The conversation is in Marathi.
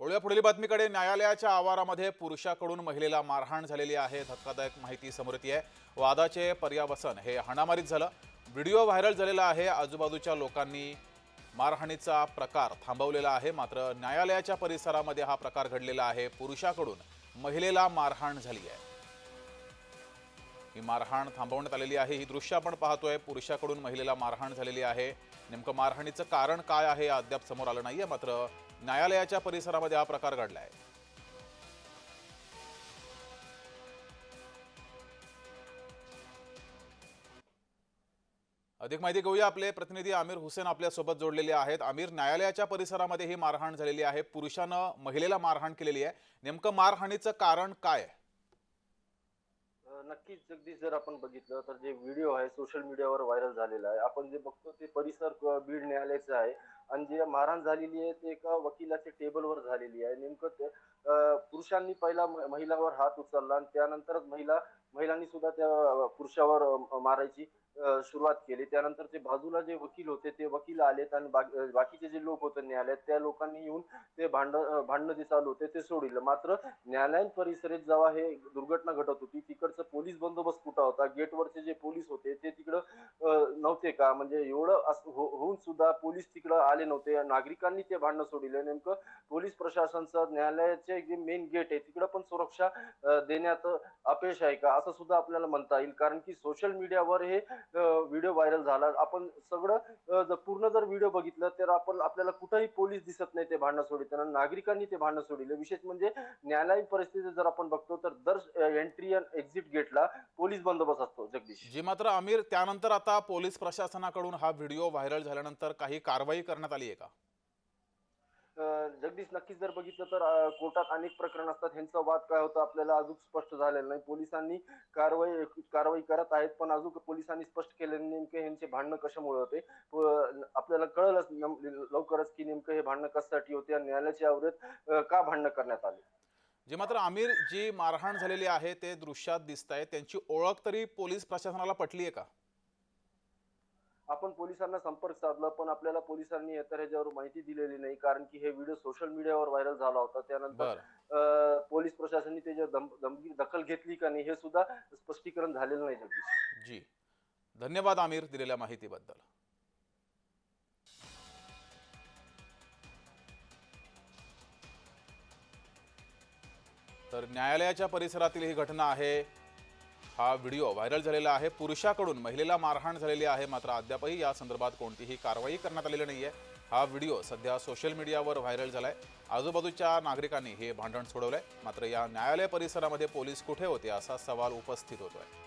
वळूया पुढील बातमीकडे. न्यायालयाच्या आवारामध्ये पुरुषाकडून महिलेला मारहाण झालेली आहे. धक्कादायक माहिती समोर येते आहे. वादाचे पर्यावसन हे हाणामारीत झालं. व्हिडिओ व्हायरल झालेला आहे. आजूबाजूच्या लोकांनी मारहाणीचा प्रकार थांबवलेला आहे. मात्र न्यायालयाच्या परिसरामध्ये हा प्रकार घडलेला आहे. पुरुषाकडून महिलेला मारहाण झाली आहे. ही मारहाण थांबवण्यात आलेली आहे. ही दृश्य आपण पाहतोय. पुरुषाकडून महिलेला मारहाण झालेली आहे. नेमकं मारहाणीचं कारण काय आहे अद्याप समोर आलं नाहीये. मात्र न्यायालयाच्या परिसरामध्ये हा प्रकार घडलाय. अधिक माहिती घेऊया. आपले प्रतिनिधी आमिर हुसेन आपल्यासोबत जोडलेले आहेत. आमिर न्यायालयाच्या परिसरामध्ये ही मारहाण झालेली आहे. पुरुषानं महिलेला मारहाण केलेली आहे. नेमकं मारहाणीचं कारण काय आहे? नक्कीच जगदीश जर आपण बघितलं तर जे व्हिडिओ आहे सोशल मीडियावर व्हायरल झालेला आहे आपण जे बघतो ते परिसर बीड न्यायालयाचं आहे. आणि जे मारहाण झालेली आहे ते एका वकिलाच्या टेबलवर झालेली आहे. नेमकं ते पुरुषांनी पहिला महिलावर हात उचलला आणि त्यानंतरच महिला महिलांनी सुद्धा त्या पुरुषावर मारायची सुरुवात केली. त्यानंतर ते बाजूला जे वकील होते ते वकील आलेत आणि बाकीचे जे लोक होते न्यायालयात त्या लोकांनी येऊन ते भांड भांडणं जे चालू होते ते सोडिलं. मात्र न्यायालयीन परिसरात जेव्हा हे दुर्घटना घडत होती तिकडचं पोलीस बंदोबस्त कुठं होता? गेटवरचे जे पोलीस होते ते तिकडं नव्हते का? म्हणजे एवढं असं हो, होऊन सुद्धा पोलीस तिकडं आले नव्हते. नागरिकांनी ते भांडणं सोडिले. नेमकं पोलीस प्रशासनचं न्यायालयाचे जे मेन गेट आहे तिकडं पण सुरक्षा देण्यात अपयश आहे का? असं सुद्धा आपल्याला म्हणता येईल. कारण की सोशल मीडियावर हे व्हिडिओ व्हायरल झाला. आपण सगळं जर पूर्ण जर व्हिडिओ बघितलं तर आपण आपल्याला कुठंही पोलीस दिसत नाही ते भांडणं सोडताना नागरिकांनी ते भांडणं सोडिले. विशेष म्हणजे न्यायालयीन परिस्थिती जर आपण बघतो तर दर एंट्री अँड एक्झिट गेट गेटला पोलीस बंदोबस्त असतो जगदीश. जी मात्र आमिर त्यानंतर आता पोलीस प्रशासनाकडून हा व्हिडिओ व्हायरल झाल्यानंतर काही कारवाई करण्यात आली आहे का? जगदीश नक्कीच जर बघितलं तर कोर्टात अनेक प्रकरण असतात. ह्यांचा वाद काय होता आपल्याला अजून स्पष्ट झालेला नाही. पोलिसांनी कारवाई कारवाई करत आहेत पण अजून पोलिसांनी स्पष्ट केले नाही नेमके ह्यांचे भांडणं कशामुळे होते. आपल्याला कळलंच लवकरच की नेमकं हे भांडणं कशासाठी होते आणि न्यायालयाच्या आवरेत का भांडणं करण्यात आले? जे मात्र आमिर जी मारहाण झालेली आहे ते दृश्यात दिसत आहे. त्यांची ओळख तरी पोलीस प्रशासनाला पटली आहे का? आपण पोलिसांना संपर्क साधला पण आपल्याला पोलिसांनी तर ह्याच्यावर माहिती दिलेली नाही. कारण की हे व्हिडिओ सोशल मीडियावर व्हायरल झाला होता. त्यानंतर पोलीस प्रशासनाने त्याच्या दम- गंभीर दखल घेतली का नाही हे सुद्धा स्पष्टीकरण झालेलं नाही. जी. धन्यवाद आमिर दिलेल्या माहितीबद्दल. तर न्यायालयाच्या परिसरातील ही घटना आहे. हा व्हिडिओ व्हायरल झालेला आहे. पुरुषाकडून महिलेला मारहाण झालेली आहे. मात्र अद्यापही या संदर्भात कोणतीही कारवाई करण्यात आलेली नाही आहे हा व्हिडिओ सध्या सोशल मीडियावर व्हायरल झालाय. आजूबाजूच्या नागरिकांनी हे भांडण सोडवलंय. मात्र या न्यायालय परिसरामध्ये पोलीस कुठे होते असा सवाल उपस्थित होतोय.